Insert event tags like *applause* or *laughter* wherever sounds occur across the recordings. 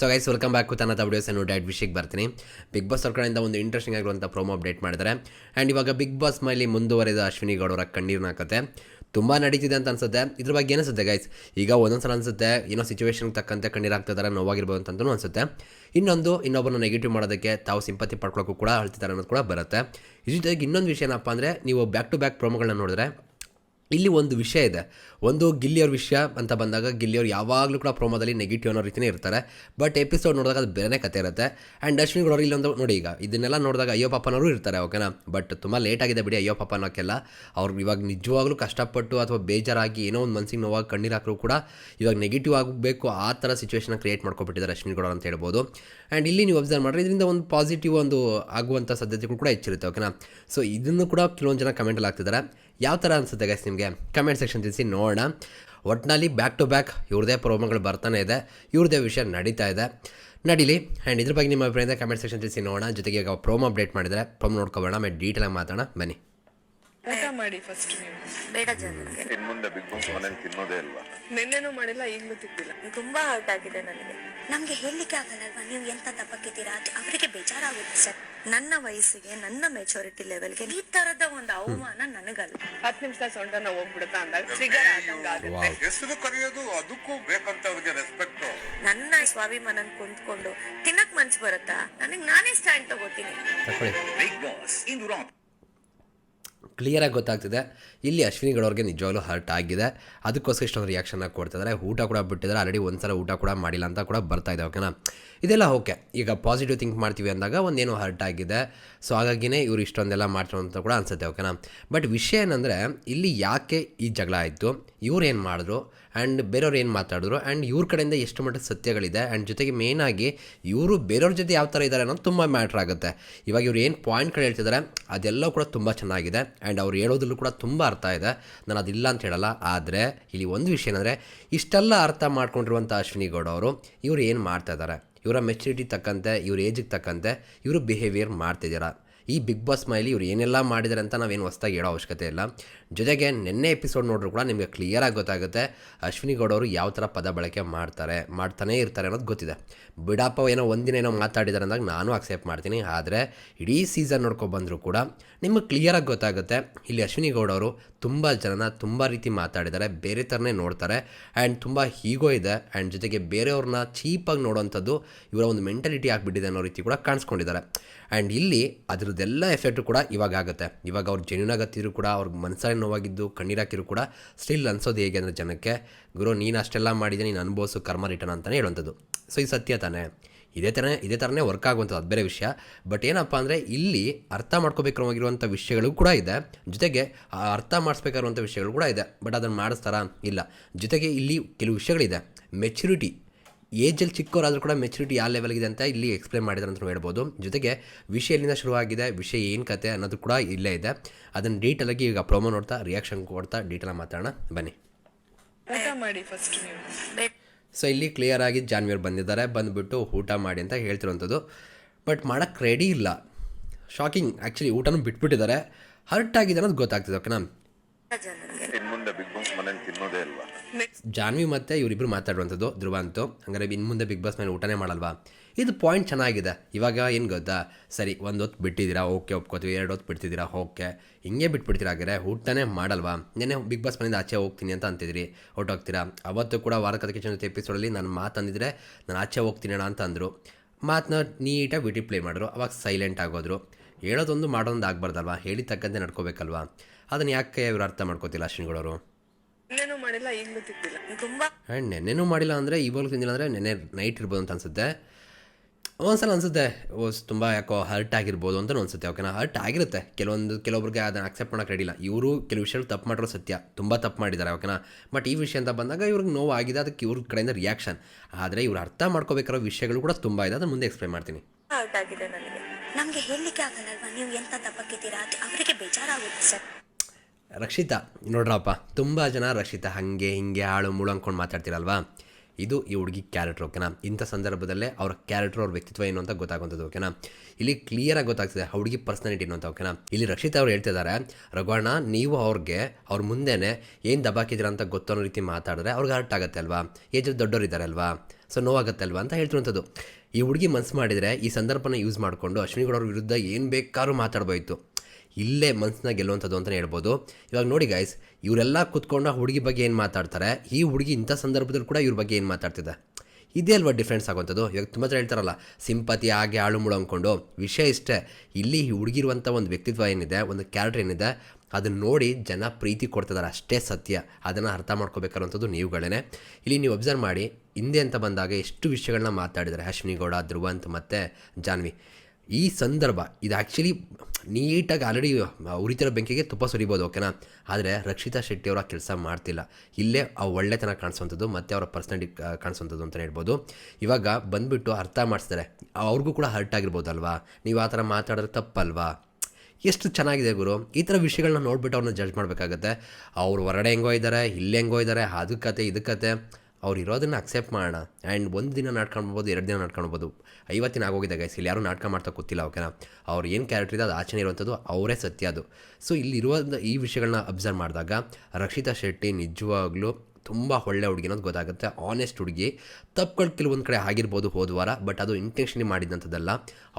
So guys welcome back with videos ಏನು diet ವಿಷಯಕ್ಕೆ ಬರ್ತೀನಿ. ಬಿಗ್ ಬಾಸ್ ಅವ್ರ ಕಡೆಯಿಂದ ಒಂದು ಇಂಟ್ರೆಸ್ಟಿಂಗ್ ಆಗಿರುವಂಥ ಪ್ರೋಮೋ ಅಪ್ಡೇಟ್ ಮಾಡಿದ್ದಾರೆ ಆ್ಯಂಡ್ ಇವಾಗ ಬಿಗ್ ಬಾಸ್ ಮೈಲಿ ಮುಂದುವರೆದ ಅಶ್ವಿನಿ ಗೌಡರ ಕಣ್ಣೀರಿನ ಕತೆ ತುಂಬ ನಡೀತಿದೆ ಅಂತ ಅನ್ಸುತ್ತೆ. ಇದ್ರ ಬಗ್ಗೆ ಏನಿಸುತ್ತೆ ಗೈಸ್ ಈಗ ಒಂದೊಂದ್ಸಲ ಅನಿಸುತ್ತೆ, ಏನೋ ಸಿಚುವೇಶನ್ಗೆ ತಕ್ಕಂತೆ ಕಣ್ಣೀರು ಆಗ್ತಿದ್ದಾರೆ ನೋವಾಗಿರ್ಬೋದು ಅಂತಲೂ ಅನಿಸುತ್ತೆ. ಇನ್ನೊಂದು, ಇನ್ನೊಬ್ಬರನ್ನ ನೆಗೆಟಿವ್ ಮಾಡೋದಕ್ಕೆ ತಾವು ಸಿಂಪತಿ ಪಡ್ಕೊಳ್ಳೋಕ್ಕೂ ಕೂಡ ಅಳ್ತಿದ್ದಾರೆ ಅನ್ನೋದು ಕೂಡ ಬರುತ್ತೆ. ಇದ್ರ ಜೊತೆಗೆ ಇನ್ನೊಂದು ವಿಷಯ ಏನಪ್ಪ ಅಂದರೆ, ನೀವು ಬ್ಯಾಕ್ ಟು ಬ್ಯಾಕ್ ಪ್ರೋಮೋಗಳನ್ನ ನೋಡಿದ್ರೆ ಇಲ್ಲಿ ಒಂದು ವಿಷಯ ಇದೆ. ಒಂದು ಗಿಲ್ಲಿಯವ್ರ ವಿಷಯ ಅಂತ ಬಂದಾಗ ಗಿಲ್ಲಿಯವ್ರು ಯಾವಾಗಲೂ ಕೂಡ ಪ್ರೋಮೋದಲ್ಲಿ ನೆಗೆಟಿವ್ ಅನ್ನೋ ರೀತಿಯೇ ಇರ್ತಾರೆ. ಬಟ್ ಎಪಿಸೋಡ್ ನೋಡಿದಾಗ ಅದು ಬೇರೆ ಕತೆ ಇರುತ್ತೆ. ಆ್ಯಂಡ್ ಅಶ್ವಿನ್ ಗೌಡರು ಇಲ್ಲೊಂದು ನೋಡಿ ಈಗ, ಇದನ್ನೆಲ್ಲ ನೋಡಿದಾಗ ಅಯ್ಯೋ ಪಾಪನವರು ಇರ್ತಾರೆ ಓಕೆನಾ ಬಟ್ ತುಂಬ ಲೇಟ್ ಆಗಿದೆ ಬಿಡಿ ಅಯ್ಯೋ ಪಾಪ ಅನ್ನೋಕ್ಕೆಲ್ಲ. ಅವ್ರು ಇವಾಗ ನಿಜವಾಗ್ಲೂ ಕಷ್ಟಪಟ್ಟು ಅಥವಾ ಬೇಜಾರಾಗಿ ಏನೋ ಒಂದು ಮನಸ್ಸಿಗೆ ನೋವಾಗಿ ಕಣ್ಣೀರು ಹಾಕಿದ್ರು ಕೂಡ ಇವಾಗ ನೆಗೆಟಿವ್ ಆಗಬೇಕು ಆ ಥರ ಸಿಚುವೇಶನ್ ಕ್ರಿಯೇಟ್ ಮಾಡ್ಕೊಬಿಟ್ಟಿದ್ದಾರೆ ಅಶ್ವಿನಿ ಗೌಡ ಅಂತ ಹೇಳ್ಬೋದು. ಆ್ಯಂಡ್ ಇಲ್ಲಿ ನೀವು ಅಬ್ಸರ್ವ್ ಮಾಡಿದ್ರೆ ಇದರಿಂದ ಒಂದು ಪಾಸಿಟಿವ್ ಒಂದು ಆಗುವಂಥ ಸಾಧ್ಯತೆಗಳು ಕೂಡ ಹೆಚ್ಚಿರುತ್ತೆ ಓಕೆನಾ ಸೊ ಇದನ್ನು ಕೂಡ ಕೆಲವೊಂದು ಜನ ಕಮೆಂಟಲ್ಲಿ ಆಗ್ತಿದ್ದಾರೆ ಯಾವ ಥರ ಅನಿಸುತ್ತೆ ಗೈಸ್ ನಿಮಗೆ? ಕಮೆಂಟ್ ಸೆಕ್ಷನ್ ತಿಳಿಸಿ ನೋಡೋಣ. ಒಟ್ಟಿನಲ್ಲಿ ಬ್ಯಾಕ್ ಟು ಬ್ಯಾಕ್ ಇವ್ರದೇ ಪ್ರೋಮೋಗಳು ಬರ್ತಾನೆ ಇದೆ. ಇವ್ರದೇ ವಿಷಯ ನಡೀತಾ ಇದೆ. ನಡೀಲಿ. ಆ್ಯಂಡ್ ಇದ್ರ ಬಗ್ಗೆ ನಿಮ್ಮ ಅಭಿಪ್ರಾಯದ ಕಮೆಂಟ್ ಸೆಕ್ಷನ್ ತಿಳಿಸಿ ನೋಡೋಣ. ಜೊತೆಗೆ ಈಗ ಪ್ರೋಮೋ ಅಪ್ಡೇಟ್ ಮಾಡಿದರೆ ಪ್ರೋಮೋ ನೋಡ್ಕೊಬೋಣ. ಆಮೇಲೆ ಡೀಟೇಲಾಗಿ ಮಾತಾಡೋಣ. ಬನ್ನಿ. ಊಟ ಮಾಡಿ ಫಸ್ಟ್ ನೀವು. ಬೇಡ ಜನರಿಗೆ ಇನ್ ಮುಂದೆ ಬಿಗ್ ಬಾಸ್ ಮನೇಲಿ ತಿನ್ನೋದೇ ಇಲ್ವಾ? ನಿನ್ನೆನೂ ಮಾಡಿಲ್ಲ ಈಗಲೂ ತಿಂದಿಲ್ಲ. ತುಂಬಾ ಹರ್ಟ್ ಆಗಿದೆ ನನಗೆ. ನಮ್ಗೆ ಹೇಳಲಿಕ್ಕೆ ಆಗಲ್ಲಲ್ವಾ ನೀವು ಎಂತ ದಪ್ಪಕ್ಕಿದ್ದೀರಾ ಅದು ಅವರಿಗೆ ಬೇಜಾರಾಗುತ್ತೆ ಸರ್. ನನ್ನ ವಯಸ್ಸಿಗೆ ನನ್ನ ಮೆಚುರಿಟಿ ಲೆವೆಲ್ಗೆ ಈ ತರದ ಒಂದು ಅವಮಾನ ನನಗಲ್ಲ. ಹತ್ತು ನಿಮಿಷ ಸೊಂಟನ ಹೋಗ್ಬಿಡುತ್ತಾ ಅಂದಾಗ ಟ್ರಿಗರ್ ಆದಂಗ ಆಗುತ್ತೆ. ಹೆಸರು ಕರೆಯೋದು ಅದಕ್ಕೂ ಬೇಕಂತ ಅವ್ರಿಗೆ ರೆಸ್ಪೆಕ್ಟ್ ನನ್ನ ಸ್ವಾಭಿಮಾನನ್ ಕುಂತ್ಕೊಂಡು ತಿನ್ನಕ್ ಮನ್ಸು ಬರುತ್ತಾ? ನನಗ್ ನಾನೇ ಸ್ಟ್ಯಾಂಡ್ ತಗೋತೀನಿ. ಬಿಗ್ ಬಾಸ್ ಇಂದು ರಾತ್ರಿ. ಕ್ಲಿಯರಾಗಿ ಗೊತ್ತಾಗ್ತಿದೆ. ಇಲ್ಲಿ ಅಶ್ವಿನಿಗಳವ್ರಿಗೆ ನಿಜವಾಗ್ಲೂ ಹರ್ಟ್ ಆಗಿದೆ. ಅದಕ್ಕೋಸ್ಕರ ಇಷ್ಟೊಂದು ರಿಯಾಕ್ಷನ್ನ ಕೊಡ್ತಿದ್ದಾರೆ ಊಟ ಕೂಡ ಬಿಟ್ಟಿದ್ದಾರೆ. ಆಲ್ರೆಡಿ ಒಂದು ಸಲ ಊಟ ಕೂಡ ಮಾಡಿಲ್ಲ ಅಂತ ಕೂಡ ಬರ್ತಾ ಇದೆ ಓಕೆನಾ ಇದೆಲ್ಲ ಓಕೆ ಈಗ ಪಾಸಿಟಿವ್ ಥಿಂಕ್ ಮಾಡ್ತೀವಿ ಅಂದಾಗ ಒಂದೇನೋ ಹರ್ಟ್ ಆಗಿದೆ. ಸೊ ಹಾಗಾಗಿನೇ ಇವರು ಇಷ್ಟೊಂದೆಲ್ಲ ಮಾಡ್ತಾರೆ ಅಂತ ಕೂಡ ಅನ್ಸುತ್ತೆ ಓಕೆನಾ ಬಟ್ ವಿಷಯ ಏನಂದರೆ, ಇಲ್ಲಿ ಯಾಕೆ ಈ ಜಗಳ ಆಯಿತು? ಇವ್ರು ಏನು ಮಾಡಿದ್ರು? ಆ್ಯಂಡ್ ಬೇರೆಯವ್ರು ಏನು ಮಾತಾಡಿದ್ರು? ಆ್ಯಂಡ್ ಇವ್ರ ಕಡೆಯಿಂದ ಎಷ್ಟು ಮಟ್ಟದ ಸತ್ಯಗಳಿದೆ? ಆ್ಯಂಡ್ ಜೊತೆಗೆ ಮೇಯ್ನಾಗಿ ಇವರು ಬೇರೆಯವ್ರ ಜೊತೆ ಯಾವ ಥರ ಇದ್ದಾರೆ ಅನ್ನೋದು ತುಂಬ ಮ್ಯಾಟ್ರ್ ಆಗುತ್ತೆ. ಇವಾಗ ಇವ್ರು ಏನು ಪಾಯಿಂಟ್ ಕಡೆ ಹೇಳ್ತಿದ್ದಾರೆ ಅದೆಲ್ಲ ಕೂಡ ತುಂಬ ಚೆನ್ನಾಗಿದೆ. ಆ್ಯಂಡ್ ಅವ್ರು ಹೇಳೋದ್ರಲ್ಲೂ ಕೂಡ ತುಂಬ ಅರ್ಥ ಇದೆ. ನಾನು ಅದಿಲ್ಲ ಅಂತ ಹೇಳಲ್ಲ. ಆದರೆ ಇಲ್ಲಿ ಒಂದು ವಿಷಯ ಏನಂದರೆ, ಇಷ್ಟೆಲ್ಲ ಅರ್ಥ ಮಾಡ್ಕೊಂಡಿರುವಂಥ ಅಶ್ವಿನಿ ಗೌಡ ಅವರು, ಇವ್ರು ಏನು ಮಾಡ್ತಾ ಇದ್ದಾರೆ ಇವರ ಮೆಚುರಿಟಿ ತಕ್ಕಂತೆ, ಇವ್ರ ಏಜಿಗೆ ತಕ್ಕಂತೆ, ಇವರು ಬಿಹೇವಿಯರ್ ಮಾಡ್ತಿದ್ದೀರಾ? ಈ ಬಿಗ್ ಬಾಸ್ ಮೈಲಿ ಇವ್ರು ಏನೆಲ್ಲ ಮಾಡಿದ್ದಾರೆ ಅಂತ ನಾವೇನು ಹೊಸ್ದಾಗಿ ಹೇಳೋ ಅವಶ್ಯಕತೆ ಇಲ್ಲ. ಜೊತೆಗೆ ನಿನ್ನೆ ಎಪಿಸೋಡ್ ನೋಡಿದ್ರು ಕೂಡ ನಿಮಗೆ ಕ್ಲಿಯರಾಗಿ ಗೊತ್ತಾಗುತ್ತೆ ಅಶ್ವಿನಿ ಗೌಡ ಅವರು ಯಾವ ಥರ ಪದ ಬಳಕೆ ಮಾಡ್ತಾರೆ, ಮಾಡ್ತಾನೇ ಇರ್ತಾರೆ ಅನ್ನೋದು ಗೊತ್ತಿದೆ. ಬಿಡಪ್ಪ ಏನೋ ಒಂದಿನ ಏನೋ ಮಾತಾಡಿದ್ದಾರೆ ಅಂದಾಗ ನಾನು ಅಕ್ಸೆಪ್ಟ್ ಮಾಡ್ತೀನಿ. ಆದರೆ ಇಡೀ ಸೀಸನ್ ನೋಡ್ಕೊಂಡು ಬಂದರೂ ಕೂಡ ನಿಮಗೆ ಕ್ಲಿಯರಾಗಿ ಗೊತ್ತಾಗುತ್ತೆ ಇಲ್ಲಿ ಅಶ್ವಿನಿ ಗೌಡ ಅವರು ತುಂಬ ಜನನ ತುಂಬ ರೀತಿ ಮಾತಾಡಿದ್ದಾರೆ ಬೇರೆ ಥರನೇ ನೋಡ್ತಾರೆ ಆ್ಯಂಡ್ ತುಂಬ ಹೀಗೋ ಇದೆ ಆ್ಯಂಡ್ ಜೊತೆಗೆ ಬೇರೆಯವ್ರನ್ನ ಚೀಪಾಗಿ ನೋಡೋವಂಥದ್ದು ಇವರ ಒಂದು ಮೆಂಟಾಲಿಟಿ ಆಗಿಬಿಟ್ಟಿದೆ ಅನ್ನೋ ರೀತಿ ಕೂಡ ಕಾಣಿಸ್ಕೊಂಡಿದ್ದಾರೆ. ಆ್ಯಂಡ್ ಇಲ್ಲಿ ಅದರದ್ದೆಲ್ಲ ಎಫೆಕ್ಟು ಕೂಡ ಇವಾಗ ಆಗುತ್ತೆ. ಇವಾಗ ಅವ್ರು ಜೆನ್ಯೂನ್ ಆಗತ್ತಿದ್ರು ಕೂಡ ಅವ್ರಿಗೆ ಮನಸ್ಸಲ್ಲಿ ನೋವಾಗಿದ್ದು ಕಣ್ಣೀರಾಕಿರು ಕೂಡ ಸ್ಟಿಲ್ ಅನ್ಸೋದು ಹೇಗೆ ಅಂದರೆ ಜನಕ್ಕೆ, ಗುರು, ನೀನು ಅಷ್ಟೆಲ್ಲ ಮಾಡಿದೆ, ನೀನು ಅನುಭವಿಸು ಕರ್ಮ ರಿಟರ್ನ್ ಅಂತಲೇ ಹೇಳುವಂಥದ್ದು. ಸೊ ಈ ಸತ್ಯ ತಾನೇ. ಇದೇ ಥರ ಇದೇ ಥರನೇ ವರ್ಕ್ ಆಗುವಂಥದ್ದು, ಅದು ಬೇರೆ ವಿಷಯ. ಬಟ್ ಏನಪ್ಪ ಅಂದರೆ ಇಲ್ಲಿ ಅರ್ಥ ಮಾಡ್ಕೋಬೇಕಾಗಿರುವಂಥ ವಿಷಯಗಳು ಕೂಡ ಇದೆ. ಜೊತೆಗೆ ಅರ್ಥ ಮಾಡಿಸ್ಬೇಕಾಗಿರುವಂಥ ವಿಷಯಗಳು ಕೂಡ ಇದೆ. ಬಟ್ ಅದನ್ನು ಮಾಡಿಸ್ತಾರಾ? ಇಲ್ಲ. ಜೊತೆಗೆ ಇಲ್ಲಿ ಕೆಲವು ವಿಷಯಗಳಿದೆ. ಮೆಚುರಿಟಿ ಏಜಲ್ಲಿ ಚಿಕ್ಕವರಾದರೂ ಕೂಡ ಮೆಚುರಿಟಿ ಯಾವ ಲೆವೆಲ್ಗಿದೆ ಅಂತ ಇಲ್ಲಿ ಎಕ್ಸ್ಪ್ಲೇನ್ ಮಾಡಿದ್ದಾರೆ ಅಂತ ಹೇಳ್ಬೋದು. ಜೊತೆಗೆ ವಿಷಯ ಎಲ್ಲಿಂದ ಶುರುವಾಗಿದೆ ವಿಷಯ ಏನು ಕತೆ ಅನ್ನೋದು ಕೂಡ ಇಲ್ಲೇ ಇದೆ. ಅದನ್ನು ಡೀಟೇಲಾಗಿ ಈಗ ಪ್ರೋಮೋ ನೋಡ್ತಾ ರಿಯಾಕ್ಷನ್ ಕೊಡ್ತಾ ಡೀಟೇಲಾಗಿ ಮಾತಾಡೋಣ. ಬನ್ನಿ. ಮಾಡಿ ಫಸ್ಟ್ ಸೊ ಇಲ್ಲಿ ಕ್ಲಿಯರ್ ಆಗಿ ಜಾನ್ವಿಯರ್ ಬಂದಿದ್ದಾರೆ. ಬಂದುಬಿಟ್ಟು ಊಟ ಮಾಡಿ ಅಂತ ಹೇಳ್ತಿರುವಂಥದ್ದು. ಬಟ್ ಮಾಡೋಕ್ಕೆ ರೆಡಿ ಇಲ್ಲ. ಶಾಕಿಂಗ್ ಆ್ಯಕ್ಚುಲಿ ಊಟನೂ ಬಿಟ್ಬಿಟ್ಟಿದ್ದಾರೆ. ಹರ್ಟ್ ಆಗಿದೆ ಅನ್ನೋದು ಗೊತ್ತಾಗ್ತಿದೆ ಓಕೆನಾ ಮುಂದೆ ಬಿಗ್ ಬಾಸ್ ಮನೇಲಿ ತಿನ್ನೋದೇ ಇಲ್ವಾ? ಜಾನ್ವಿ ಮತ್ತು ಇವರಿಬ್ಬರು ಮಾತಾಡುವಂಥದ್ದು ಧ್ರುವ ಅಂತೂ. ಹಂಗಾರೆ ಇನ್ನು ಮುಂದೆ ಬಿಗ್ ಬಾಸ್ ಮೇಲೆ ಊಟನೇ ಮಾಡಲ್ವಾ? ಇದು ಪಾಯಿಂಟ್ ಚೆನ್ನಾಗಿದೆ. ಇವಾಗ ಏನು ಗೊತ್ತಾ? ಸರಿ, ಒಂದು ಹೊತ್ತು ಬಿಟ್ಟಿದ್ದೀರಾ, ಓಕೆ ಒಪ್ಕೋತೀವಿ. ಎರಡು ಹೊತ್ತು ಬಿಡ್ತಿದ್ದೀರಾ, ಓಕೆ. ಹಿಂಗೆ ಬಿಟ್ಬಿಡ್ತೀರಾ ಹಾಗಾದ್ರೆ? ಊಟನೇ ಮಾಡಲ್ವಾ? ನೆನೆ ಬಿಗ್ ಬಾಸ್ ಮನೆಯಿಂದ ಆಚೆ ಹೋಗ್ತೀನಿ ಅಂತ ಅಂತಿದ್ರಿ. ಹೊರ್ಟೋಗ್ತೀರಾ? ಅವತ್ತು ಕೂಡ ವಾರಕ್ಕೆ ಜೊತೆ ಎಪಿಸೋಡಲ್ಲಿ ನಾನು ಮಾತಂದಿದ್ರೆ ನಾನು ಆಚೆ ಹೋಗ್ತೀನಿ ಅಣ್ಣ ಅಂತ ಅಂದರು. ಮಾತನ್ನ ನೀಟಾಗಿ ವಿಟಿ ಪ್ಲೇ ಮಾಡಿದ್ರು. ಅವಾಗ ಸೈಲೆಂಟ್ ಆಗೋದ್ರು. ಹೇಳೋದೊಂದು ಮಾಡೋದೊಂದು ಆಗಬಾರ್ದಲ್ವಾ? ಹೇಳಿ ತಕ್ಕಂತೆ ನಡ್ಕೋಬೇಕಲ್ವಾ? ಅದನ್ನು ಯಾಕೆ ಇವರು ಅರ್ಥ ಮಾಡ್ಕೋತಿಲ್ಲ ಅಶ್ವಿನಿಗಳವರು? ನಿನ್ನೆನೂ ಮಾಡಿಲ್ಲ ಈಗಲೂ ತಿಂದಿಲ್ಲ. ತುಂಬಾ ಆ್ಯಂಡ್ ನೆನ್ನೆನೂ ಮಾಡಿಲ್ಲ ಅಂದರೆ ಇವಾಗಲೂ ತಿಂದಿಲ್ಲ ಅಂದರೆ ನೆನೆ ನೈಟ್ ಇರ್ಬೋದು ಅಂತ ಅನಿಸುತ್ತೆ. ಒಂದ್ಸಲ ಅನಿಸುತ್ತೆ ಓ ತುಂಬ ಯಾಕೋ ಹರ್ಟ್ ಆಗಿರ್ಬೋದು ಅಂತ ಅನಿಸುತ್ತೆ ಓಕೆನಾ ಹರ್ಟ್ ಆಗಿರುತ್ತೆ. ಕೆಲವೊಂದು ಕೆಲವೊಬ್ರಿಗೆ ಅದನ್ನು ಅಕ್ಸೆಪ್ಟ್ ಮಾಡೋಕೆ ರೆಡಿಲ್ಲ ಇವರು ಕೆಲವು ವಿಷಯಗಳು ತಪ್ಪು ಮಾಡಿರೋ ಸತ್ಯ. ತುಂಬ ತಪ್ಪು ಮಾಡಿದ್ದಾರೆ ಓಕೆನಾ ಬಟ್ ಈ ವಿಷಯ ಅಂತ ಬಂದಾಗ ಇವ್ರಿಗೆ ನೋವು ಆಗಿದೆ ಅದಕ್ಕೆ ಇವ್ರ ಕಡೆಯಿಂದ ರಿಯಾಕ್ಷನ್ ಆದರೆ ಇವ್ರು ಅರ್ಥ ಮಾಡ್ಕೋಬೇಕಾರೋ ವಿಷಯಗಳು ಕೂಡ ತುಂಬ ಇದೆ ಅದನ್ನು ಮುಂದೆ ಎಕ್ಸ್ಪ್ಲೈನ್ ಮಾಡ್ತೀನಿ. ಹರ್ಟ್ ಆಗಿದೆ ನನಗೆ. ನಮಗೆ ಹೇಳಲಿಕ್ಕೆ ಆಗಲ್ಲಲ್ವಾ? ನೀವು ಎಂತ ತಪ್ಪಕ್ಕಿದ್ದೀರಾ? ಅದು ಅವರಿಗೆ ಬೇಜಾರಾಗುತ್ತೆ ಸರ್. ರಕ್ಷಿತಾ, ನೋಡ್ರಪ್ಪ, ತುಂಬ ಜನ ರಕ್ಷಿತಾ ಹಾಗೆ ಹಿಂಗೆ ಹಾಳು ಮುಳು ಅಂದ್ಕೊಂಡು ಮಾತಾಡ್ತೀರಲ್ವಾ? ಇದು ಈ ಹುಡುಗಿ ಕ್ಯಾರೆಕ್ಟರ್, ಓಕೆನಾ? ಇಂಥ ಸಂದರ್ಭದಲ್ಲೇ ಅವ್ರ ಕ್ಯಾರೆಕ್ಟರ್ ಅವ್ರ ವ್ಯಕ್ತಿತ್ವ ಏನು ಅಂತ ಗೊತ್ತಾಗುವಂಥದ್ದು ಓಕೆನಾ? ಇಲ್ಲಿ ಕ್ಲಿಯರಾಗಿ ಗೊತ್ತಾಗ್ತದೆ, ಆ ಹುಡುಗಿ ಪರ್ಸನಾಲಿಟಿ ಏನು ಅಂತ, ಓಕೆನಾ? ಇಲ್ಲಿ ರಕ್ಷಿತಾ ಅವ್ರು ಹೇಳ್ತಿದ್ದಾರೆ ರಘುವಣ್ಣ ನೀವು ಅವ್ರಿಗೆ, ಅವ್ರ ಮುಂದೆನೇ ಏನು ದಬಾಕಿದ್ರ ಅಂತ ಗೊತ್ತೋ ರೀತಿ ಮಾತಾಡಿದ್ರೆ ಅವ್ರಿಗೆ ಹರ್ಟ್ ಆಗುತ್ತೆ ಅಲ್ವಾ? ಏಜ್ ದೊಡ್ಡವ್ರು ಇದ್ದಾರೆ ಅಲ್ವಾ? ಸೊ ನೋವಾಗುತ್ತೆ ಅಲ್ವಾ? ಅಂತ ಹೇಳ್ತಿರುವಂಥದ್ದು. ಈ ಹುಡುಗಿ ಮನ್ಸು ಮಾಡಿದರೆ ಈ ಸಂದರ್ಭನ ಯೂಸ್ ಮಾಡಿಕೊಂಡು ಅಶ್ವಿನಿ ವಿರುದ್ಧ ಏನು ಬೇಕಾದ್ರೂ ಮಾತಾಡ್ಬೋಯ್ತು. ಇಲ್ಲೇ ಮನ್ಸನ್ನ ಗೆಲ್ಲುವಂಥದ್ದು ಅಂತಲೇ ಹೇಳ್ಬೋದು. ಇವಾಗ ನೋಡಿ ಗೈಸ್ ಇವರೆಲ್ಲ ಕುತ್ಕೊಂಡು ಹುಡುಗಿ ಬಗ್ಗೆ ಏನು ಮಾತಾಡ್ತಾರೆ? ಈ ಹುಡುಗಿ ಇಂಥ ಸಂದರ್ಭದಲ್ಲಿ ಕೂಡ ಇವ್ರ ಬಗ್ಗೆ ಏನು ಮಾತಾಡ್ತಿದೆ? ಇದೇ ಅಲ್ವಾ ಡಿಫ್ರೆನ್ಸ್ ಆಗುವಂಥದ್ದು? ಇವಾಗ ತುಂಬ ಜನ ಹೇಳ್ತಾರಲ್ಲ, ಸಿಂಪತಿ, ಹಾಗೆ ಆಳು ಮುಳು ಅಂದ್ಕೊಂಡು. ವಿಷಯ ಇಷ್ಟೇ, ಇಲ್ಲಿ ಈ ಹುಡುಗಿರುವಂಥ ಒಂದು ವ್ಯಕ್ತಿತ್ವ ಏನಿದೆ, ಒಂದು ಕ್ಯಾರೆಕ್ಟರ್ ಏನಿದೆ, ಅದನ್ನು ನೋಡಿ ಜನ ಪ್ರೀತಿ ಕೊಡ್ತಿದ್ದಾರೆ ಅಷ್ಟೇ ಸತ್ಯ. ಅದನ್ನು ಅರ್ಥ ಮಾಡ್ಕೋಬೇಕಾದಂಥದ್ದು ನೀವುಗಳೇ ಇಲ್ಲಿ ನೀವು ಅಬ್ಸರ್ವ್ ಮಾಡಿ, ಹಿಂದೆ ಅಂತ ಬಂದಾಗ ಎಷ್ಟು ವಿಷಯಗಳನ್ನ ಮಾತಾಡಿದ್ದಾರೆ? ಅಶ್ವಿನಿ ಗೌಡ, ಧ್ರುವಂತ್ ಮತ್ತು ಜಾನ್ವಿ. ಈ ಸಂದರ್ಭ, ಇದು ಆ್ಯಕ್ಚುಲಿ ನೀಟಾಗಿ ಆಲ್ರೆಡಿ ಉರಿತಿರೋ ಬೆಂಕಿಗೆ ತುಪ್ಪ ಸುರಿಬೋದು ಓಕೆನಾ ಆದರೆ ರಕ್ಷಿತಾ ಶೆಟ್ಟಿ ಅವರ ಕೆಲಸ ಮಾಡ್ತಿಲ್ಲ. ಇಲ್ಲೇ ಆ ಒಳ್ಳೆತನ ಕಾಣಿಸುವಂಥದ್ದು, ಮತ್ತು ಅವರ ಪರ್ಸ್ನಾಲಿಟಿ ಕಾಣಿಸುವಂಥದ್ದು ಅಂತಲೇ ಹೇಳ್ಬೋದು. ಇವಾಗ ಬಂದುಬಿಟ್ಟು ಅರ್ಥ ಮಾಡಿಸ್ತಾರೆ ಅವ್ರಿಗೂ ಕೂಡ ಹರ್ಟ್ ಆಗಿರ್ಬೋದಲ್ವಾ? ನೀವು ಆ ಥರ ಮಾತಾಡಿದ್ರೆ ತಪ್ಪಲ್ವಾ? ಎಷ್ಟು ಚೆನ್ನಾಗಿದೆ ಗುರು. ಈ ಥರ ವಿಷಯಗಳನ್ನ ನೋಡಿಬಿಟ್ಟು ಅವ್ರನ್ನ ಜಡ್ಜ್ ಮಾಡಬೇಕಾಗತ್ತೆ. ಅವ್ರು ಹೊರಡೆ ಹೆಂಗೋ ಇದ್ದಾರೆ, ಇಲ್ಲಿ ಹೆಂಗೋ ಇದ್ದಾರೆ, ಅದು ಕತೆ, ಇದು ಕತೆ. ಅವ್ರು ಇರೋದನ್ನು ಅಕ್ಸೆಪ್ಟ್ ಮಾಡೋಣ. ಆ್ಯಂಡ್ ಒಂದು ದಿನ ನಾಟ್ಕೊಂಡ್ಬೋದು ಎರಡು ದಿನ ನಾಟ್ಕೊಳ್ಬೋದು ಐವತ್ತಿನ ಆಗೋಗಿದೆ ಗೈಸ್ ಇಲ್ಲಿ ಯಾರು ನಾಟಕ ಮಾಡ್ತಾ ಗೊತ್ತಿಲ್ಲ ಓಕೆನಾ ಅವ್ರು ಏನು ಕ್ಯಾರೆಕ್ಟರ್ ಇದೆ, ಅದು ಆಚರಣೆ ಇರುವಂಥದ್ದು ಅವರೇ ಸತ್ಯ ಅದು. ಸೊ ಇಲ್ಲಿರುವ ಈ ವಿಷಯಗಳನ್ನ ಅಬ್ಸರ್ವ್ ಮಾಡಿದಾಗ ರಕ್ಷಿತಾ ಶೆಟ್ಟಿ ನಿಜವಾಗ್ಲೂ ತುಂಬ ಒಳ್ಳೆ ಹುಡುಗಿ ಅನ್ನೋದು ಗೊತ್ತಾಗುತ್ತೆ. ಆನೆಸ್ಟ್ ಹುಡುಗಿ. ತಪ್ಪುಗಳು ಕೆಲವೊಂದು ಕಡೆ ಆಗಿರ್ಬೋದು ಹೋದ ವಾರ ಬಟ್ ಅದು ಇಂಟೆನ್ಷನ್ಲಿ ಮಾಡಿದಂಥದ್ದಲ್ಲ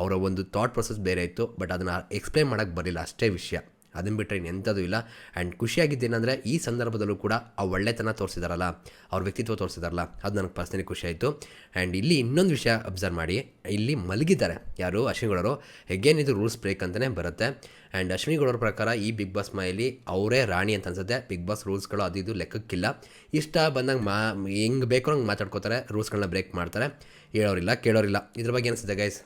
ಅವರ ಒಂದು ಥಾಟ್ ಪ್ರೊಸೆಸ್ ಬೇರೆ ಇತ್ತು ಬಟ್ ಅದನ್ನು ಎಕ್ಸ್ಪ್ಲೈನ್ ಮಾಡೋಕ್ಕೆ ಬರಲಿಲ್ಲ ಅಷ್ಟೇ ವಿಷಯ. ಅದನ್ನು ಬಿಟ್ಟರೆ ಇನ್ನೆಂಥದ್ದು ಇಲ್ಲ. ಆ್ಯಂಡ್ ಖುಷಿಯಾಗಿದ್ದೇನೆಂದರೆ, ಈ ಸಂದರ್ಭದಲ್ಲೂ ಕೂಡ ಆ ಒಳ್ಳೆತನ ತೋರಿಸಿದಾರಲ್ಲ, ಅವ್ರ ವ್ಯಕ್ತಿತ್ವ ತೋರಿಸಿದಾರಲ್ಲ, ಅದು ನನಗೆ ಪರ್ಸ್ನಲಿ ಖುಷಿ ಆಯಿತು ಆ್ಯಂಡ್ ಇಲ್ಲಿ ಇನ್ನೊಂದು ವಿಷಯ ಅಬ್ಸರ್ವ್ ಮಾಡಿ, ಇಲ್ಲಿ ಮಲಗಿದ್ದಾರೆ ಯಾರು? ಅಶ್ವಿನಿಗೌಡರು ಹೆಗ್ಗೇನ್ ಇದು ರೂಲ್ಸ್ ಬ್ರೇಕ್ ಅಂತಲೇ ಬರುತ್ತೆ. ಆ್ಯಂಡ್ ಅಶ್ವಿನಿಗೌಡರ ಪ್ರಕಾರ ಈ ಬಿಗ್ ಬಾಸ್ ಮನೆಯಲ್ಲಿ ಅವರೇ ರಾಣಿ ಅಂತ ಅನ್ಸುತ್ತೆ. ಬಿಗ್ ಬಾಸ್ ರೂಲ್ಸ್ಗಳು ಅದು ಇದು ಲೆಕ್ಕಕ್ಕಿಲ್ಲ. ಇಷ್ಟ ಬಂದಂಗೆ ಮಾ, ಹೆಂಗೆ ಬೇಕೋ ಹಂಗೆ ಮಾತಾಡ್ಕೋತಾರೆ ರೂಲ್ಸ್ಗಳನ್ನ ಬ್ರೇಕ್ ಮಾಡ್ತಾರೆ. ಹೇಳೋರಿಲ್ಲ, ಕೇಳೋರಿಲ್ಲ. ಇದ್ರ ಬಗ್ಗೆ ಅನಿಸುತ್ತೆ ಗೈಸ್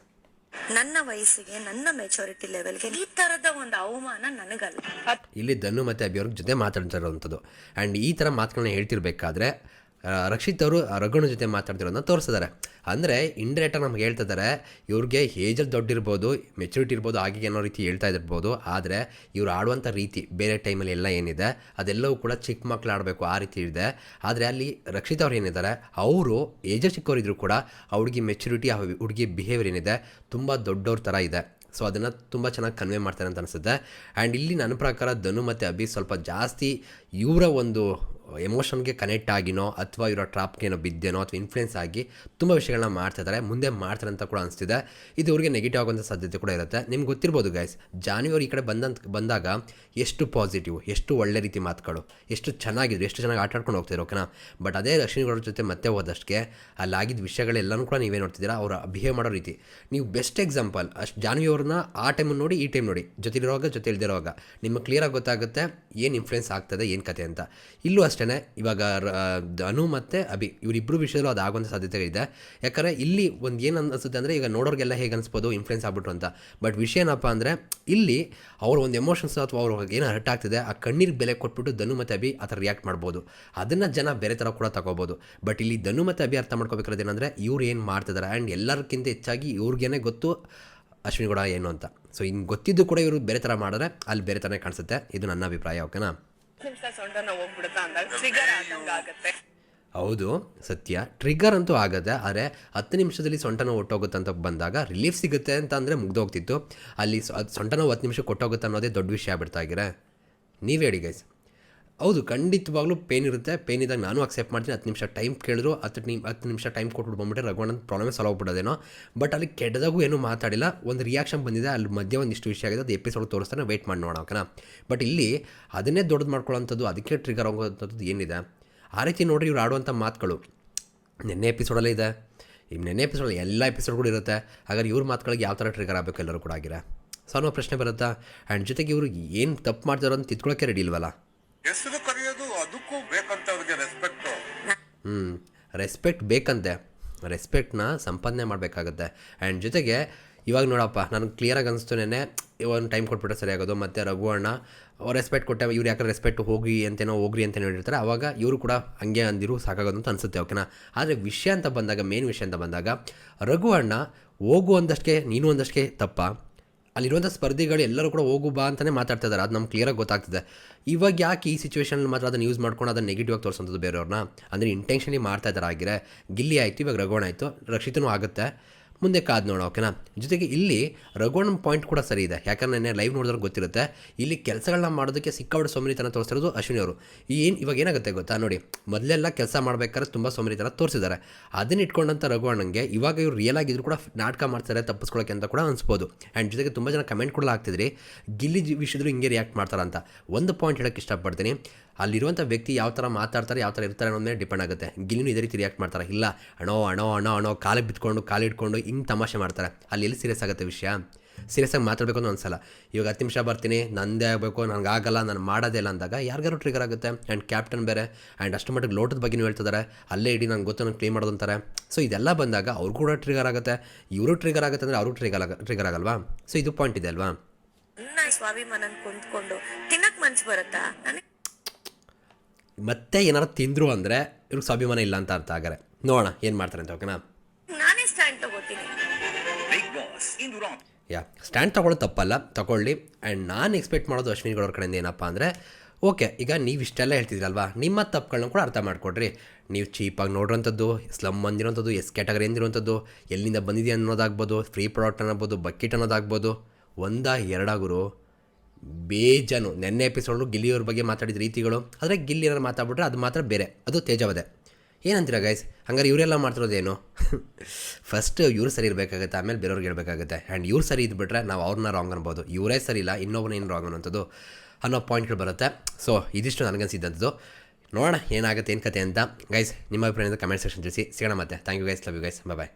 ನನ್ನ ವಯಸ್ಸಿಗೆ, ನನ್ನ ಮೆಚುರಿಟಿ ಲೆವೆಲ್ಗೆ ಈ ತರದ ಒಂದು ಅವಮಾನ ನನಗಲ್ಲ. ಇಲ್ಲಿ ಧನು ಮತ್ತು ಅಭಿಯವ್ರ ಜೊತೆ ಮಾತಾಡ್ತಿರೋವಂಥದ್ದು ಆ್ಯಂಡ್ ಈ ಥರ ಮಾತುಗಳನ್ನ ಹೇಳ್ತಿರ್ಬೇಕಾದ್ರೆ ರಕ್ಷಿತ್ ಅವರು ರಘುನ ಜೊತೆ ಮಾತಾಡ್ತಿರೋದನ್ನ ತೋರಿಸಿದ್ದಾರೆ. ಅಂದರೆ ಇಂಡೈರೆಕ್ಟಾಗಿ ನಮ್ಗೆ ಹೇಳ್ತಿದ್ದಾರೆ ಇವ್ರಿಗೆ ಏಜಲ್ಲಿ ದೊಡ್ಡ ಇರ್ಬೋದು ಮೆಚುರಿಟಿ ಇರ್ಬೋದು ಹಾಗೆ ಏನೋ ರೀತಿ ಹೇಳ್ತಾ ಇರ್ಬೋದು, ಆದರೆ ಇವ್ರು ಆಡುವಂಥ ರೀತಿ ಬೇರೆ ಟೈಮಲ್ಲಿ ಎಲ್ಲ ಏನಿದೆ, ಅದೆಲ್ಲವೂ ಕೂಡ ಚಿಕ್ಕ ಮಕ್ಕಳು ಆಡಬೇಕು, ಆ ರೀತಿ ಇದೆ. ಆದರೆ ಅಲ್ಲಿ ರಕ್ಷಿತ್ ಅವ್ರು ಏನಿದ್ದಾರೆ, ಅವರು ಏಜ್ ಚಿಕ್ಕವರಿದ್ರು ಕೂಡ ಆ ಹುಡುಗಿ ಮೆಚುರಿಟಿ ಆ ಹುಡುಗಿ ಬಿಹೇವಿಯರ್ ಏನಿದೆ, ತುಂಬ ದೊಡ್ಡವ್ರ ಥರ ಇದೆ. ಸೊ ಅದನ್ನು ತುಂಬ ಚೆನ್ನಾಗಿ ಕನ್ವೆ ಮಾಡ್ತಾರೆ ಅಂತ ಅನಿಸುತ್ತೆ. ಆ್ಯಂಡ್ ಇಲ್ಲಿ ನನ್ನ ಪ್ರಕಾರ ಧನು ಮತ್ತು ಅಭಿ ಸ್ವಲ್ಪ ಜಾಸ್ತಿ ಇವರ ಒಂದು ಎಮೋಷನ್ಗೆ ಕನೆಕ್ಟ್ ಆಗಿನೋ ಅಥವಾ ಇವರ ಟ್ರಾಪ್ಗೇನೋ ಬಿದ್ದೇನೋ ಅಥವಾ ಇನ್ಫ್ಲುಯೆನ್ಸ್ ಆಗಿ ತುಂಬ ವಿಷಯಗಳನ್ನ ಮಾಡ್ತಿದ್ದಾರೆ ಮುಂದೆ ಮಾಡ್ತಾರೆ ಅಂತ ಕೂಡ ಅನಿಸ್ತಿದೆ. ಇದು ಅವ್ರಿಗೆ ನೆಗೆಟಿವ್ ಆಗುವಂಥ ಸಾಧ್ಯತೆ ಕೂಡ ಇರುತ್ತೆ. ನಿಮ್ಗೆ ಗೊತ್ತಿರ್ಬೋದು ಗೈಸ್ ಜಾನ್ವರಿ ಈ ಕಡೆ ಬಂದಂತ, ಬಂದಾಗ ಎಷ್ಟು ಪಾಸಿಟಿವ್ ಎಷ್ಟು ಒಳ್ಳೆ ರೀತಿ ಮಾತುಗಳು, ಎಷ್ಟು ಚೆನ್ನಾಗಿದ್ರು, ಎಷ್ಟು ಚೆನ್ನಾಗಿ ಆಟ ಆಡ್ಕೊಂಡು ಹೋಗ್ತಿದ್ರು ಓಕೆನಾ ಬಟ್ ಅದೇ ಲಕ್ಷ್ಮಿಗಳ ಜೊತೆ ಮತ್ತೆ ಹೋದಷ್ಟಕ್ಕೆ ಅಲ್ಲಾಗಿದ್ದ ವಿಷಯಗಳೆಲ್ಲನೂ ಕೂಡ ನೀವೇ ನೋಡ್ತಿದ್ದೀರಾ, ಅವರ ಬಿಹೇವ್ ಮಾಡೋ ರೀತಿ. ನೀವು ಬೆಸ್ಟ್ ಎಕ್ಸಾಂಪಲ್ ಅಷ್ಟು ಜಾನ್ವಿ ಅವ್ರನ್ನ ಆ ಟೈಮನ್ನು ನೋಡಿ, ಈ ಟೈಮ್ ನೋಡಿ, ಜೊತೆಲಿರುವಾಗ ಜೊತೆ ಇಲ್ದಿರೋವಾಗ ನಿಮಗೆ ಕ್ಲಿಯರಾಗಿ ಗೊತ್ತಾಗುತ್ತೆ ಏನು ಇನ್ಫ್ಲುಯೆನ್ಸ್ ಆಗ್ತದೆ, ಏನು ಕತೆ ಅಂತ. ಇಲ್ಲೂ ಇವಾಗ ಅನು ಮತ್ತು ಅಭಿ ಇವರಿಬ್ಬರು ವಿಷಯದಲ್ಲೂ ಅದು ಆಗುವಂಥ ಸಾಧ್ಯತೆ ಇದೆ ಯಾಕಂದರೆ ಇಲ್ಲಿ ಒಂದು ಏನು ಅನಿಸುತ್ತೆ ಅಂದರೆ ಈಗ ನೋಡೋರಿಗೆಲ್ಲ ಹೇಗೆ ಅನಿಸ್ಬೋದು ಇನ್ಫ್ಲುಯೆನ್ಸ್ ಆಗ್ಬಿಟ್ರು ಅಂತ. ಬಟ್ ವಿಷಯ ಏನಪ್ಪ ಅಂದರೆ, ಇಲ್ಲಿ ಅವ್ರ ಒಂದು ಎಮೋಷನ್ಸ್ ಅಥವಾ ಅವ್ರ ಏನು ಹರ್ಟ್ ಆಗ್ತಿದೆ, ಆ ಕಣ್ಣೀರಿಗೆ ಬೆಲೆ ಕೊಟ್ಬಿಟ್ಟು ಧನು ಮತ್ತು ಅಭಿ ಆ ಥರ ರಿಯಾಕ್ಟ್ ಮಾಡ್ಬೋದು. ಅದನ್ನು ಜನ ಬೇರೆ ಥರ ಕೂಡ ತಗೋಬೋದು. ಬಟ್ ಇಲ್ಲಿ ಧನು ಮತ್ತು ಅಭಿ ಅರ್ಥ ಮಾಡ್ಕೋಬೇಕಾದ್ರೆ ಏನಂದರೆ, ಇವ್ರು ಏನು ಮಾಡ್ತಿದ್ದಾರೆ ಆ್ಯಂಡ್ ಎಲ್ಲರಿಗಿಂತ ಹೆಚ್ಚಾಗಿ ಇವ್ರಿಗೇನೆ ಗೊತ್ತು ಅಶ್ವಿನಿ ಕೂಡ ಏನು ಅಂತ. ಸೊ ಹಿಂಗೆ ಗೊತ್ತಿದ್ದು ಕೂಡ ಇವರು ಬೇರೆ ಥರ ಮಾಡಿದ್ರೆ ಅಲ್ಲಿ ಬೇರೆ ಥರನೇ ಕಾಣಿಸುತ್ತೆ. ಇದು ನನ್ನ ಅಭಿಪ್ರಾಯ ಓಕೆನಾ ಹೌದು, ಸತ್ಯ. ಟ್ರಿಗರ್ ಅಂತೂ ಆಗುತ್ತೆ ಆದರೆ ಹತ್ತು ನಿಮಿಷದಲ್ಲಿ ಸೊಂಟನ ಒಟ್ಟೋಗುತ್ತೆ ಅಂತ ಬಂದಾಗ ರಿಲೀಫ್ ಸಿಗುತ್ತೆ ಅಂತ ಅಂದರೆ ಮುಗ್ದೋಗ್ತಿತ್ತು. ಅಲ್ಲಿ ಸೊಂಟನ ಹತ್ತು ನಿಮಿಷ ಕೊಟ್ಟೋಗುತ್ತೆ ಅನ್ನೋದೇ ದೊಡ್ಡ ವಿಷಯ ಆಗ್ಬಿಡ್ತಾ ಇದ್ದೀರಾ ನೀವು ಹೇಳಿ ಗೈಸ್ ಹೌದು, ಖಂಡಿತವಾಗ್ಲೂ ಪೇನ್ ಇರುತ್ತೆ. ಪೇನ್ ಇದ್ದಾಗ ನಾನು ಅಕ್ಸೆಪ್ಟ್ ಮಾಡ್ತೀನಿ. ಹತ್ತು ನಿಮಿಷ ಟೈಮ್ ಕೇಳಿದ್ರು, ಹತ್ತು ನಿಮ್, ಹತ್ತು ನಿಮಿಷ ಟೈಮ್ ಕೊಟ್ಬಿಟ್ಟು ಬಂದ್ಬಿಟ್ಟೆ ರಘುವಣ್ಣನ ಪ್ರಾಬ್ಲಮ್ ಸಾಲ್ವ್ ಆಗ್ಬಿಡೋದೇನೋ ಬಟ್ ಅಲ್ಲಿ ಕೆಟ್ಟದಾಗೂ ಏನೂ ಮಾತಾಡಿಲ್ಲ. ಒಂದು ರಿಯಾಕ್ಷನ್ ಬಂದಿದೆ. ಅಲ್ಲಿ ಮಧ್ಯೆ ಒಂದಿಷ್ಟು ವಿಷಯ ಆಗಿದೆ. ಅದು ಎಪಿಸೋಡ್ ತೋರಿಸ್ತಾನೆ ವೆಯ್ಟ್ ಮಾಡಿ ನೋಡೋಣ ಬಟ್ ಇಲ್ಲಿ ಅದನ್ನೇ ದೊಡ್ಡದು ಮಾಡ್ಕೊಳ್ಳೋಂಥದ್ದು, ಅದಕ್ಕೆ ಟ್ರಿಗರ್ ಆಗೋವಂಥದ್ದು ಏನಿದೆ? ಆ ರೀತಿ ನೋಡ್ರಿ ಇವ್ರು ಆಡುವಂಥ ಮಾತುಗಳು. ನಿನ್ನೆ ಎಪಿಸೋಡಲ್ಲೇ ಇದೆ. ಈ ನೆನ್ನೆ ಎಪಿಸೋಡ್ ಎಲ್ಲ ಎಪಿಸೋಡ್ ಕೂಡ ಇರುತ್ತೆ. ಹಾಗಾದ್ರೆ ಇವ್ರ ಮಾತುಗಳಿಗೆ ಯಾವ ಥರ ಟ್ರಿಗರ್ ಆಗಬೇಕು ಎಲ್ಲರೂ ಕೂಡ ಆಗಿರ ಸೊ ಅನ್ನೋ ಪ್ರಶ್ನೆ ಬರುತ್ತಾ? ಆ್ಯಂಡ್ ಜೊತೆಗೆ ಇವರು ಏನು ತಪ್ಪು ಮಾಡ್ತಾರೋ ಅಂತ ತಿದ್ಕೊಳ್ಳೋಕ್ಕೆ ರೆಡಿ ಇಲ್ವಲ್ಲ? ಹೆಸರು ಕರೆಯೋದು ಅದಕ್ಕೂ ಬೇಕಂತ ಅವ್ರಿಗೆ ರೆಸ್ಪೆಕ್ಟ್ ಹ್ಞೂ ರೆಸ್ಪೆಕ್ಟ್ ಬೇಕಂತೆ. ರೆಸ್ಪೆಕ್ಟ್ನ ಸಂಪಾದನೆ ಮಾಡಬೇಕಾಗತ್ತೆ. ಆ್ಯಂಡ್ ಜೊತೆಗೆ, ಇವಾಗ ನೋಡಪ್ಪ, ನನಗೆ ಕ್ಲಿಯರಾಗಿ ಅನಿಸ್ತು ನೆನೆ ಒಂದು ಟೈಮ್ ಕೊಟ್ಬಿಟ್ರೆ ಸರಿಯಾಗೋದು. ಮತ್ತು ರಘು ಅಣ್ಣ ರೆಸ್ಪೆಕ್ಟ್ ಕೊಟ್ಟೆ, ಇವ್ರು ಯಾಕೆ ರೆಸ್ಪೆಕ್ಟ್ ಹೋಗಿ ಅಂತೇನೋ ಹೋಗ್ರಿ ಅಂತ ಹೇಳಿರ್ತಾರೆ. ಅವಾಗ ಇವರು ಕೂಡ ಹಂಗೆ ಅಂದಿರು ಸಾಕಾಗೋದು ಅಂತ ಅನಿಸುತ್ತೆ, ಓಕೆನಾ? ಆದರೆ ವಿಷಯ ಅಂತ ಬಂದಾಗ ಮೇನ್ ವಿಷಯ ಅಂತ ಬಂದಾಗ, ರಘು ಅಣ್ಣ, ಹೋಗು ಒಂದಷ್ಟಕ್ಕೆ ನೀನು ಒಂದಷ್ಟಕ್ಕೆ ತಪ್ಪ. ಅಲ್ಲಿರುವಂಥ ಸ್ಪರ್ಧಿಗಳು ಎಲ್ಲರೂ ಕೂಡ ಹೋಗು ಬಾ ಅಂತಲೇ ಮಾತಾಡ್ತಾ ಇದ್ದಾರೆ. ಅದು ನಮ್ಗೆ ಕ್ಲಿಯರಾಗಿ ಗೊತ್ತಾಗ್ತದೆ. ಇವಾಗ ಯಾಕೆ ಈ ಸಿಚುವೇಷನ್ ಮಾತ್ರ ಅದನ್ನು ಯೂಸ್ ಮಾಡ್ಕೊಂಡು ಅದನ್ನು ನೆಗೆಟಿವ್ ಆಗಿ ತೋರಿಸೋದು ಬೇರೆಯವ್ರನ್ನ? ಅಂದರೆ ಇಂಟೆನ್ಷನ್ಲಿ ಮಾಡ್ತಾ ಇದ್ದಾರೆ ಆಗಿರೆ ಗಿಲ್ಲಿ ಆಯಿತು, ಇವಾಗ ರಘೋಣ ಆಯಿತು. ರಕ್ಷಿತನೂ ಆಗುತ್ತೆ. ಮುಂದೆ ಕಾದು ನೋಡೋ ಓಕೆನಾ ಜೊತೆಗೆ ಇಲ್ಲಿ ರಘುವಣ್ಣನ ಪಾಯಿಂಟ್ ಕೂಡ ಸರಿ ಇದೆ. ಯಾಕಂದ್ರೆ ನೆನ್ನೆ ಲೈವ್ ನೋಡಿದ್ರೆ ಗೊತ್ತಿರುತ್ತೆ, ಇಲ್ಲಿ ಕೆಲಸಗಳನ್ನ ಮಾಡೋದಕ್ಕೆ ಸಿಕ್ಕಾಬಿಟ್ಟು ಸೋಮರಿತನ ತೋರಿಸಿರೋದು ಅಶ್ವಿನಿ ಅವರು ಏನು, ಇವಾಗ ಏನಾಗುತ್ತೆ ಗೊತ್ತಾ? ನೋಡಿ, ಮೊದಲೆಲ್ಲ ಕೆಲಸ ಮಾಡಬೇಕಾದ್ರೆ ತುಂಬ ಸೋಮರಿತನ ತೋರಿಸಿದ್ದಾರೆ. ಅದನ್ನ ಇಟ್ಕೊಂಡಂಥ ರಘುವಣ್ಣಂಗೆ ಇವಾಗ ಇವ್ರು ರಿಯಲ್ ಆಗಿದ್ರು ಕೂಡ ನಾಟಕ ಮಾಡ್ತಾರೆ, ತಪ್ಪಿಸ್ಕೊಳ್ಳೋಕೆ ಅಂತ ಕೂಡ ಅನಿಸ್ಬೋದು. ಆ್ಯಂಡ್ ಜೊತೆಗೆ ತುಂಬ ಜನ ಕಮೆಂಟ್ ಕೂಡ ಆಗ್ತಿದ್ರಿ ಗಿಲ್ಲಿ ವಿಷಯದಲ್ಲಿ ಹಿಂಗೆ ರಿಯಾಕ್ಟ್ ಮಾಡ್ತಾರಂತ. ಒಂದು ಪಾಯಿಂಟ್ ಹೇಳೋಕ್ಕೆ ಇಷ್ಟಪಡ್ತೀನಿ. ಅಲ್ಲಿರುವಂಥ ವ್ಯಕ್ತಿ ಯಾವ ಥರ ಮಾತಾಡ್ತಾರೆ, ಯಾವ ಥರ ಇರ್ತಾರೆ ಅನ್ನೋದೇ ಡಿಪೆಂಡ್ ಆಗುತ್ತೆ. ಗಿಲಿನೂ ಇದೇ ರೀತಿ ರಿಯಾಕ್ಟ್ ಮಾಡ್ತಾರೆ. ಇಲ್ಲ, ಅಣೋ ಅಣೋ ಅಣೋ ಅಣೋ ಕಾಲಿಗೆ ಬಿತ್ಕೊಂಡು ಕಾಲು ಇಟ್ಕೊಂಡು ಹಿಂಗೆ ತಮಾಷೆ ಮಾಡ್ತಾರೆ. ಅಲ್ಲಿ ಎಲ್ಲಿ ಸೀರಿಯಸ್ ಆಗುತ್ತೆ ವಿಷಯ? ಸೀರಿಯಸ್ ಆಗಿ ಮಾತಾಡಬೇಕು ಅನ್ನೋ ಅನ್ಸಲ್ಲ ಇವಾಗ ಹತ್ತು ನಿಮಿಷ ಬರ್ತೀನಿ, ನಂದೇ ಆಗಬೇಕು ನನಗೆ ಆಗಲ್ಲ, ನಾನು ಮಾಡೋದೇ ಇಲ್ಲ ಅಂದಾಗ ಯಾರಿಗಾರು ಟ್ರಿಗರ್ ಆಗುತ್ತೆ. ಆ್ಯಂಡ್ ಕ್ಯಾಪ್ಟನ್ ಬೇರೆ ಆ್ಯಂಡ್ ಅಷ್ಟು ಮಟ್ಟಿಗೆ ಲೋಟದ ಬಗ್ಗೆ ಹೇಳ್ತಿದ್ದಾರೆ ಅಲ್ಲೇ ಇಡೀ, ನಂಗೆ ಗೊತ್ತು, ನಂಗೆ ಕ್ಲೀನ್ ಮಾಡೋದು ಅಂತಾರೆ. ಸೊ ಇದೆಲ್ಲ ಬಂದಾಗ ಅವ್ರು ಕೂಡ ಟ್ರಿಗರ್ ಆಗುತ್ತೆ. ಇವರು ಟ್ರಿಗರ್ ಆಗುತ್ತೆ ಅಂದರೆ ಅವರು ಟ್ರಿಗರ್ ಆಗ ಟ್ರಿಗರ್ ಆಗಲ್ವಾ? ಸೊ ಇದು ಪಾಯಿಂಟ್ ಇದೆ ಅಲ್ವಾ? ಸ್ವಾಭಿಮಾನ ಕುಂತ್ಕೊಂಡು ತಿನ್ನಕ್ಕೆ ಮನ್ಸು ಬರುತ್ತಾ? ನನಗೆ ಮತ್ತೆ ಏನಾರು ತಿಂದರು ಅಂದರೆ ಇವ್ರಿಗೆ ಸ್ವಾಭಿಮಾನ ಇಲ್ಲ ಅಂತ ಅರ್ಥ ಆಗಾರೆ. ನೋಡೋಣ ಏನು ಮಾಡ್ತಾರೆ ಅಂತ ಓಕೆನಾ ನಾನೇ ಸ್ಟ್ಯಾಂಡ್ ತಗೋತೀನಿ. Big Boss ಇಂದು ರಾಂಗ್ ಯಾ ಸ್ಟ್ಯಾಂಡ್ ತೊಗೊಳ್ಳೋದು ತಪ್ಪಲ್ಲ ತಗೊಳ್ಳಿ. ಆ್ಯಂಡ್ ನಾನು ಎಕ್ಸ್ಪೆಕ್ಟ್ ಮಾಡೋದು ಅಶ್ವಿನಿ ಗೌಡರ ಕಡೆಯಿಂದ ಏನಪ್ಪ ಅಂದರೆ ಓಕೆ ಈಗ ನೀವು ಇಷ್ಟೆಲ್ಲ ಹೇಳ್ತಿದ್ರಲ್ವಾ? ನಿಮ್ಮ ತಪ್ಪುಗಳನ್ನ ಕೂಡ ಅರ್ಥ ಮಾಡಿಕೊಡ್ರಿ. ನೀವು ಚೀಪಾಗಿ ನೋಡಿರೋಂಥದ್ದು ಸ್ಲಮ್ ಬಂದಿರೋಂಥದ್ದು ಎಸ್ ಕ್ಯಾಟಗರಿ ಅಂದಿರೋಂಥದ್ದು ಎಲ್ಲಿಂದ ಬಂದಿದೆ ಅನ್ನೋದಾಗ್ಬೋದು ಫ್ರೀ ಪ್ರಾಡಕ್ಟ್ ಅನ್ನೋಬೋದು ಬಕೆಟ್ ಅನ್ನೋದಾಗ್ಬೋದು ಒಂದ ಎರಡಾಗುರು ಬೇಜಾನು, ನೆನ್ನೆ ಎಪಿಸೋಡು ಗಿಲ್ಲಿಯವ್ರ ಬಗ್ಗೆ ಮಾತಾಡಿದ ರೀತಿಗಳು. ಆದರೆ ಗಿಲ್ಲಿ ಏನಾರು ಮಾತಾಡ್ಬಿಟ್ರೆ ಅದು ಮಾತ್ರ ಬೇರೆ, ಅದು ತೇಜವದೆ. ಏನಂತೀರ ಗೈಸ್ ಹಂಗಾರೆ ಇವರೆಲ್ಲ ಮಾಡ್ತಿರೋದೇನು? *laughs* ಫಸ್ಟ್ ಇವ್ರು ಸರಿ ಇರಬೇಕಾಗುತ್ತೆ, ಆಮೇಲೆ ಬೇರೆಯವ್ರಿಗೆ ಹೇಳಬೇಕಾಗುತ್ತೆ. ಆ್ಯಂಡ್ ಇವ್ರು ಸರಿ ಇದ್ಬಿಟ್ರೆ ನಾವು ಅವ್ರನ್ನ ರಾಂಗ್ ಅನ್ಬೋದು. ಇವರೇ ಸರಿ ಇಲ್ಲ, ಇನ್ನೊಬ್ಬನ ಏನು ರಾಂಗ್ ಅನ್ನೋಂಥದ್ದು ಅನ್ನೋ ಪಾಯಿಂಟ್ಗಳು ಬರುತ್ತೆ. ಸೊ ಇದಿಷ್ಟು ನನಗನ್ಸಿದ್ದಂಥದ್ದು ನೋಡೋಣ ಏನಾಗುತ್ತೆ, ಏನು ಕತೆ ಅಂತ. ಗೈಸ್ ನಿಮ್ಮ ಅಭಿಪ್ರಾಯದಿಂದ ಕಮೆಂಟ್ ಸೆಕ್ಷನ್ ತಿಳಿಸಿ. ಸಿಗೋಣ ಮತ್ತೆ. Thank you guys love you guys bye